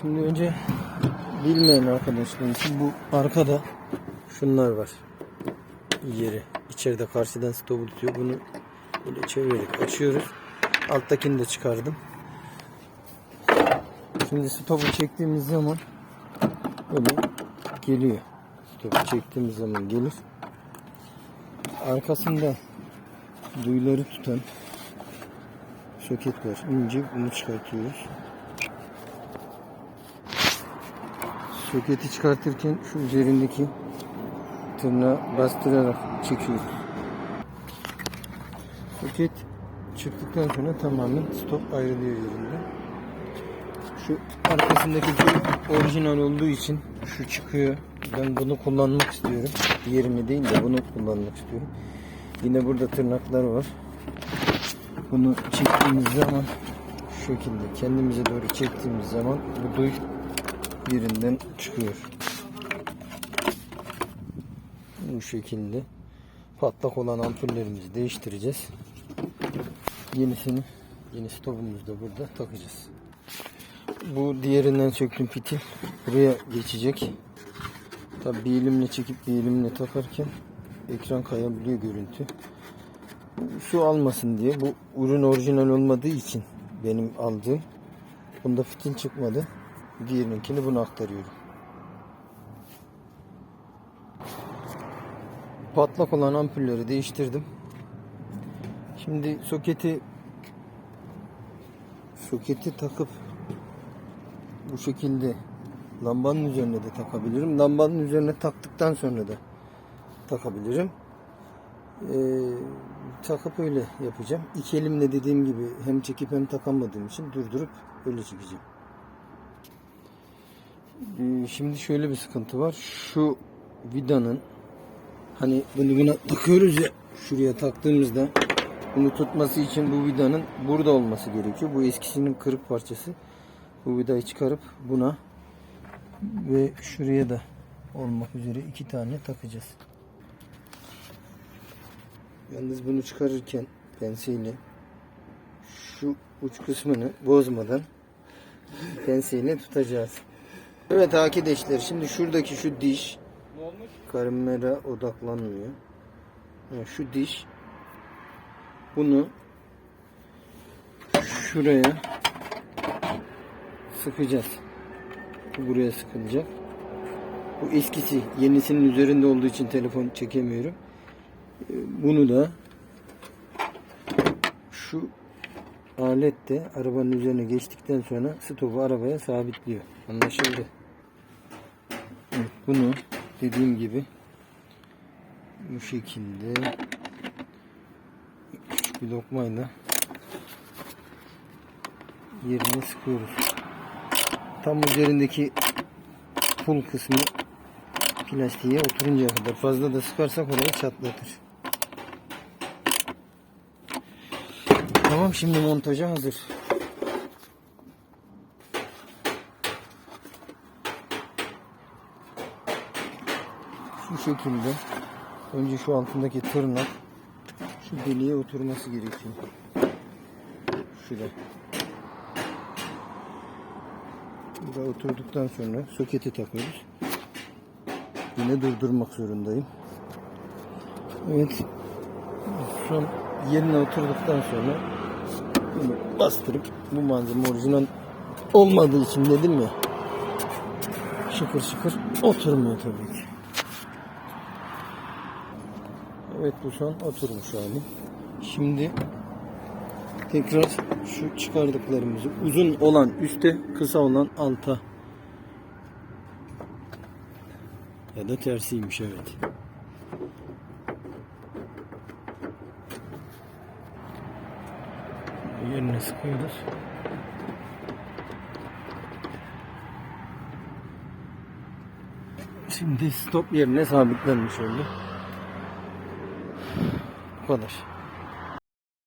Şimdi önce bilmeyen arkadaşlar için bu arkada şunlar var. Yeri. İçeride karşıdan stopu tutuyor. Bunu böyle çevirerek açıyoruz. Alttakini de çıkardım. Şimdi stopu çektiğimiz zaman böyle geliyor. Stopu çektiğimiz zaman gelir. Arkasında duyuları tutan soket var. İnce bunu çıkartıyoruz. Soketi çıkartırken şu üzerindeki tırnağı bastırarak çekiyoruz. Soket çıktıktan sonra tamamen stop ayrılıyor yerinden. Şu arkasındaki orijinal olduğu için şu çıkıyor. Ben bunu kullanmak istiyorum. Diğerini değil de bunu kullanmak istiyorum. Yine burada tırnaklar var. Bunu çektiğimiz zaman şu şekilde kendimize doğru çektiğimiz zaman bu duy yerinden çıkıyor. Bu şekilde patlak olan ampullerimizi değiştireceğiz. Yenisini yeni stopumuzu da burada takacağız. Bu diğerinden söktüğüm fitil buraya geçecek. Tabi bir elimle çekip bir elimle takarken ekran kayabiliyor görüntü. Su almasın diye bu ürün orijinal olmadığı için benim aldığım bunda fitil çıkmadı. Diğerininkini buna aktarıyorum. Patlak olan ampulleri değiştirdim. Şimdi soketi soketi takıp bu şekilde lambanın üzerine de takabilirim. Lambanın üzerine taktıktan sonra da takabilirim. Ee, takıp öyle yapacağım. İki elimle dediğim gibi hem çekip hem takamadığım için durdurup öyle çekeceğim. Ee, şimdi şöyle bir sıkıntı var. Şu vidanın hani bunu buna takıyoruz ya şuraya taktığımızda bunu tutması için bu vidanın burada olması gerekiyor. Bu eskisinin kırık parçası. Bu vidayı çıkarıp buna ve şuraya da olmak üzere iki tane takacağız. Yalnız bunu çıkarırken penseyle şu uç kısmını bozmadan penseyle tutacağız. Evet arkadaşlar şimdi şuradaki şu diş kamera odaklanmıyor. Yani şu diş bunu şuraya sıkacağız. Bu buraya sıkılacak. Bu eskisi yenisinin üzerinde olduğu için telefon çekemiyorum. Ee, Bunu da şu alet de arabanın üzerine geçtikten sonra stopu arabaya sabitliyor. Anlaşıldı. Evet, bunu dediğim gibi bu şekilde bir lokmayla yerine sıkıyoruz. Tam üzerindeki pul kısmı plastiğe oturuncaya kadar fazla da sıkarsak orayı çatlatır. Tamam şimdi montaja hazır. Şu şekilde önce şu altındaki tırnak şu deliğe oturması gerekiyor. Şurada. Burada oturduktan sonra soketi takıyoruz. Yine durdurmak zorundayım. Evet. Son yerine oturduktan sonra bastırıp bu malzeme orijinal olmadığı için dedim ya şıkır şıkır oturmuyor tabii ki. Evet bu son oturmuş hali. Şimdi tekrar şu çıkardıklarımızı uzun olan üste kısa olan alta ya da tersiymiş evet. Yerine sıkıyoruz. Şimdi stop yerine sabitlenmiş oldu. Bu kadar.